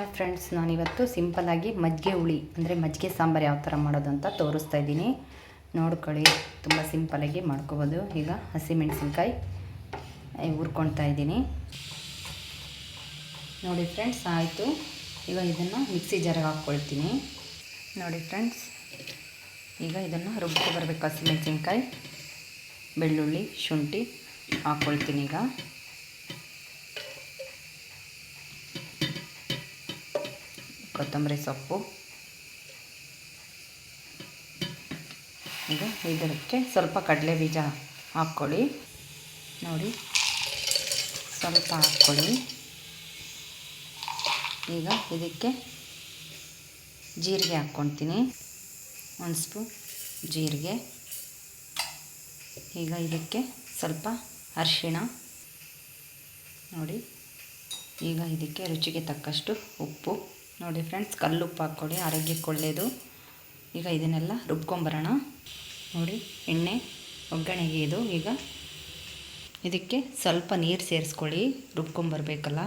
Hi friends ನಾನಿವತ್ತು ಸಿಂಪಲ್ಲಾಗಿ ಮಜ್ಜಿಗೆ ಹುಳಿ, ಅಂದರೆ ಮಜ್ಜಿಗೆ ಸಾಂಬಾರು ಯಾವ ಥರ ಮಾಡೋದು ಅಂತ ತೋರಿಸ್ತಾ ಇದ್ದೀನಿ. ನೋಡ್ಕೊಳ್ಳಿ, ತುಂಬ ಸಿಂಪಲಾಗಿ ಮಾಡ್ಕೋಬೋದು. ಈಗ ಹಸಿಮೆಣಸಿನ್ಕಾಯಿ ಹುರ್ಕೊಳ್ತಾ ಇದ್ದೀನಿ. ನೋಡಿ ಫ್ರೆಂಡ್ಸ್ ಆಯಿತು. ಈಗ ಇದನ್ನು ಮಿಕ್ಸಿ ಜಾರಿಗೆ ಹಾಕ್ಕೊಳ್ತೀನಿ. ನೋಡಿ ಫ್ರೆಂಡ್ಸ್ ಈಗ ಇದನ್ನು ರುಬ್ಕೊ ಬರಬೇಕು ಹಸಿಮೆಣಸಿನ್ಕಾಯಿ ಬೆಳ್ಳುಳ್ಳಿ, ಶುಂಠಿ ಹಾಕ್ಕೊಳ್ತೀನಿ ಈಗ. ಕೊತ್ತಂಬರಿ ಸೊಪ್ಪು. ಈಗ ಇದಕ್ಕೆ ಸ್ವಲ್ಪ ಕಡಲೆ ಬೀಜ ಹಾಕ್ಕೊಳ್ಳಿ. ನೋಡಿ, ಸ್ವಲ್ಪ ಹಾಕ್ಕೊಳ್ಳಿ. ಈಗ ಇದಕ್ಕೆ ಜೀರಿಗೆ ಹಾಕ್ಕೊಳ್ತೀನಿ. ಒಂದು ಸ್ಪೂನ್ ಜೀರಿಗೆ. ಈಗ ಇದಕ್ಕೆ ಸ್ವಲ್ಪ ಅರಿಶಿಣ. ನೋಡಿ, ಈಗ ಇದಕ್ಕೆ ರುಚಿಗೆ ತಕ್ಕಷ್ಟು ಉಪ್ಪು. ನೋಡಿ ಫ್ರೆಂಡ್ಸ್ ಕಲ್ಲುಪ್ಪು ಹಾಕ್ಕೊಳ್ಳಿ ಆರೋಗ್ಯಕ್ಕೆ ಒಳ್ಳೆಯದು ಈಗ ಇದನ್ನೆಲ್ಲ ರುಬ್ಕೊಂಬರೋಣ. ನೋಡಿ, ಎಣ್ಣೆ, ಒಗ್ಗರಣೆಗೆ ಇದು. ಈಗ ಇದಕ್ಕೆ ಸ್ವಲ್ಪ ನೀರು ಸೇರಿಸ್ಕೊಳ್ಳಿ ರುಬ್ಕೊಂಬರ್ಬೇಕಲ್ಲ.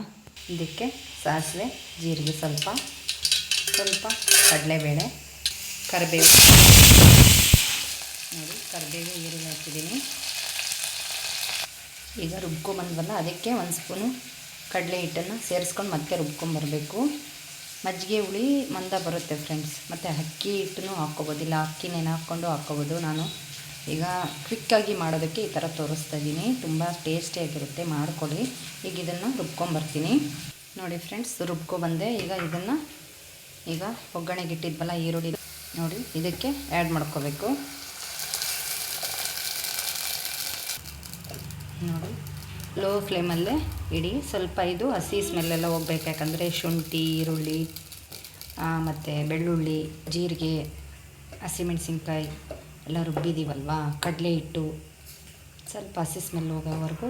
ಇದಕ್ಕೆ ಸಾಸಿವೆ, ಜೀರಿಗೆ ಸ್ವಲ್ಪ ಸ್ವಲ್ಪ ಕಡಲೆಬೇಳೆ, ಕರಿಬೇವು. ನೋಡಿ, ಕರಿಬೇವು, ಈರುಳ್ಳಿ ಹಾಕಿದ್ದೀನಿ. ಈಗ ರುಬ್ಕೊಂಬಂದ್ವಲ್ಲ, ಅದಕ್ಕೆ ಒಂದು ಸ್ಪೂನು ಕಡಲೆ ಹಿಟ್ಟನ್ನು ಸೇರಿಸ್ಕೊಂಡು ಮತ್ತೆ ರುಬ್ಕೊಂಬರಬೇಕು. ಮಜ್ಜಿಗೆ ಹುಳಿ ಮಂದ ಬರುತ್ತೆ ಫ್ರೆಂಡ್ಸ್ ಮತ್ತು ಅಕ್ಕಿ ಹಿಟ್ಟನ್ನು ಹಾಕ್ಕೋಬೋದು. ಇಲ್ಲ ಅಕ್ಕಿ ನೆನೆ ಹಾಕ್ಕೊಬೋದು. ನಾನು ಈಗ ಕ್ವಿಕ್ಕಾಗಿ ಮಾಡೋದಕ್ಕೆ ಈ ಥರ ತೋರಿಸ್ತಾ ಇದ್ದೀನಿ. ತುಂಬ ಟೇಸ್ಟಿಯಾಗಿರುತ್ತೆ ಮಾಡ್ಕೊಳ್ಳಿ. ಈಗ ಇದನ್ನು ರುಬ್ಕೊಂಬರ್ತೀನಿ ನೋಡಿ ಫ್ರೆಂಡ್ಸ್ ರುಬ್ಕೊಬಂದೆ ಈಗ ಇದನ್ನು ಈಗ ಒಗ್ಗರಣೆಗೆ ಇಟ್ಟಿದ್ವಲ್ಲ, ಈರುಳ್ಳಿ ನೋಡಿ, ಇದಕ್ಕೆ ಆ್ಯಡ್ ಮಾಡ್ಕೋಬೇಕು. ನೋಡಿ. ಲೋ ಫ್ಲೇಮಲ್ಲೇ ಇಡಿ. ಸ್ವಲ್ಪ ಇದು ಹಸಿ ಸ್ಮೆಲ್ಲೆಲ್ಲ ಹೋಗ್ಬೇಕು. ಯಾಕಂದರೆ ಶುಂಠಿ, ಈರುಳ್ಳಿ ಮತ್ತು ಬೆಳ್ಳುಳ್ಳಿ, ಜೀರಿಗೆ ಹಸಿಮೆಣಸಿನ್ಕಾಯಿ ಎಲ್ಲ ರುಬ್ಬಿದ್ದೀವಲ್ವಾ ಕಡಲೆ ಹಿಟ್ಟು. ಸ್ವಲ್ಪ ಹಸಿ ಸ್ಮೆಲ್ ಹೋಗೋವರೆಗೂ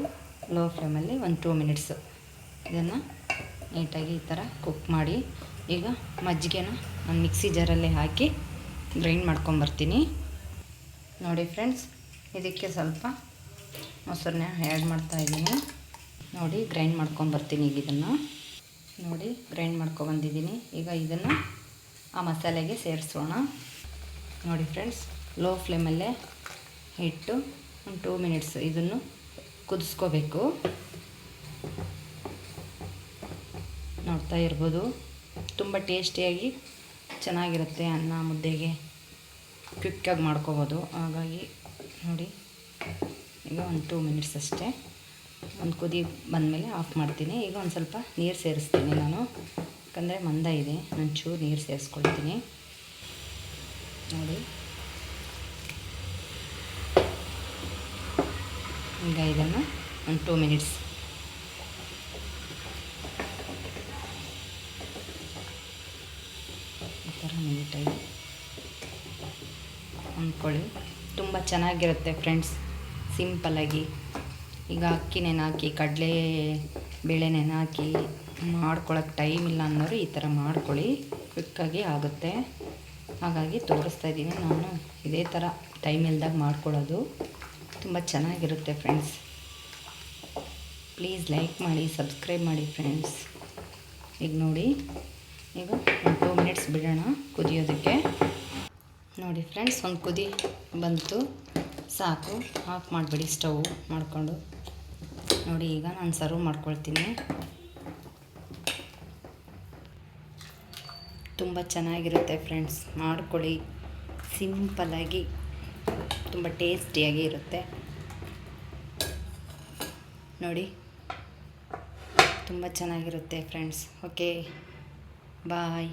ಲೋ ಫ್ಲೇಮಲ್ಲಿ ಒಂದು ಟೂ ಮಿನಿಟ್ಸು ಇದನ್ನು ನೀಟಾಗಿ ಈ ಥರ ಕುಕ್ ಮಾಡಿ. ಈಗ ಮಜ್ಜಿಗೆನ ನಾನು ಮಿಕ್ಸಿ ಜಾರಲ್ಲೇ ಹಾಕಿ ಗ್ರೈಂಡ್ ಮಾಡ್ಕೊಂಬರ್ತೀನಿ ನೋಡಿ ಫ್ರೆಂಡ್ಸ್ ಇದಕ್ಕೆ ಸ್ವಲ್ಪ ಮೊಸರನ್ನ ಆ್ಯಡ್ ಮಾಡ್ತಾಯಿದ್ದೀನಿ ನೋಡಿ ಗ್ರೈಂಡ್ ಮಾಡ್ಕೊಂಬರ್ತೀನಿ ಈಗ ಇದನ್ನು. ನೋಡಿ ಗ್ರೈಂಡ್ ಮಾಡ್ಕೊಬಂದಿದ್ದೀನಿ ಈಗ ಇದನ್ನು ಆ ಮಸಾಲೆಗೆ ಸೇರಿಸೋಣ. ನೋಡಿ ಫ್ರೆಂಡ್ಸ್ ಲೋ ಫ್ಲೇಮಲ್ಲೇ ಇಟ್ಟು ಒಂದು ಟೂ ಮಿನಿಟ್ಸ್ ಇದನ್ನು ಕುದಿಸ್ಕೋಬೇಕು. ನೋಡ್ತಾ ಇರ್ಬೋದು. ತುಂಬ ಟೇಸ್ಟಿಯಾಗಿ ಚೆನ್ನಾಗಿರುತ್ತೆ ಅನ್ನ ಮುದ್ದೆಗೆ. ಕ್ವಿಕ್ಕಾಗಿ ಮಾಡ್ಕೋಬೋದು. ಹಾಗಾಗಿ ನೋಡಿ. ಈಗ ಒಂದು ಟೂ ಮಿನಿಟ್ಸ್ ಅಷ್ಟೇ. ಒಂದು ಕುದಿ ಬಂದಮೇಲೆ ಆಫ್ ಮಾಡ್ತೀನಿ. ಈಗ ಒಂದು ಸ್ವಲ್ಪ ನೀರು ಸೇರಿಸ್ತೀನಿ ನಾನು. ಯಾಕಂದರೆ ಮಂದ ಇದೆ. ಒಂಚೂರು ನೀರು ಸೇರಿಸ್ಕೊಳ್ತೀನಿ. ನೋಡಿ. ಈಗ ಇದನ್ನು ಒಂದು ಟೂ ಮಿನಿಟ್ಸ್ ಈ ಥರ ನೀಟಾಗಿ ಅಂದ್ಕೊಳ್ಳಿ ತುಂಬ ಚೆನ್ನಾಗಿರುತ್ತೆ ಫ್ರೆಂಡ್ಸ್ ಸಿಂಪಲ್ಲಾಗಿ ಈಗ ಅಕ್ಕಿ ನೆನೆ ಕಡಲೆ ಬೇಳೆ ನೆನೆ ಹಾಕಿ ಮಾಡ್ಕೊಳಕ್ಕೆ ಟೈಮ್ ಇಲ್ಲ ಅನ್ನೋರು ಈ ಥರ ಮಾಡ್ಕೊಳ್ಳಿ. ಕ್ವಿಕ್ಕಾಗಿ ಆಗುತ್ತೆ. ಹಾಗಾಗಿ ತೋರಿಸ್ತಾ ಇದ್ದೀನಿ ನಾನು. ಇದೇ ಥರ ಟೈಮ್ ಇಲ್ದಾಗ ಮಾಡ್ಕೊಳ್ಳೋದು. ತುಂಬ ಚೆನ್ನಾಗಿರುತ್ತೆ ಫ್ರೆಂಡ್ಸ್ ಪ್ಲೀಸ್ ಲೈಕ್ ಮಾಡಿ ಸಬ್ಸ್ಕ್ರೈಬ್ ಮಾಡಿ ಫ್ರೆಂಡ್ಸ್ ಈಗ ನೋಡಿ. ಈಗ ಒಂದು ಟೂ ಮಿನಿಟ್ಸ್ ಬಿಡೋಣ ಕುದಿಯೋದಕ್ಕೆ. ನೋಡಿ ಫ್ರೆಂಡ್ಸ್ ಒಂದು ಕುದಿ ಬಂತು. ಸಾಕು. ಆಫ್ ಮಾಡಿಬಿಡಿ ಸ್ಟವ್ ಮಾಡಿಕೊಂಡು. ನೋಡಿ ಈಗ ನಾನು ಸರ್ವ್ ಮಾಡ್ಕೊಳ್ತೀನಿ. ತುಂಬ ಚೆನ್ನಾಗಿರುತ್ತೆ ಫ್ರೆಂಡ್ಸ್ ಮಾಡ್ಕೊಳ್ಳಿ. ಸಿಂಪಲ್ಲಾಗಿ ತುಂಬ ಟೇಸ್ಟಿಯಾಗಿ ಇರುತ್ತೆ. ನೋಡಿ. ತುಂಬ ಚೆನ್ನಾಗಿರುತ್ತೆ ಫ್ರೆಂಡ್ಸ್ ಓಕೆ ಬಾಯ್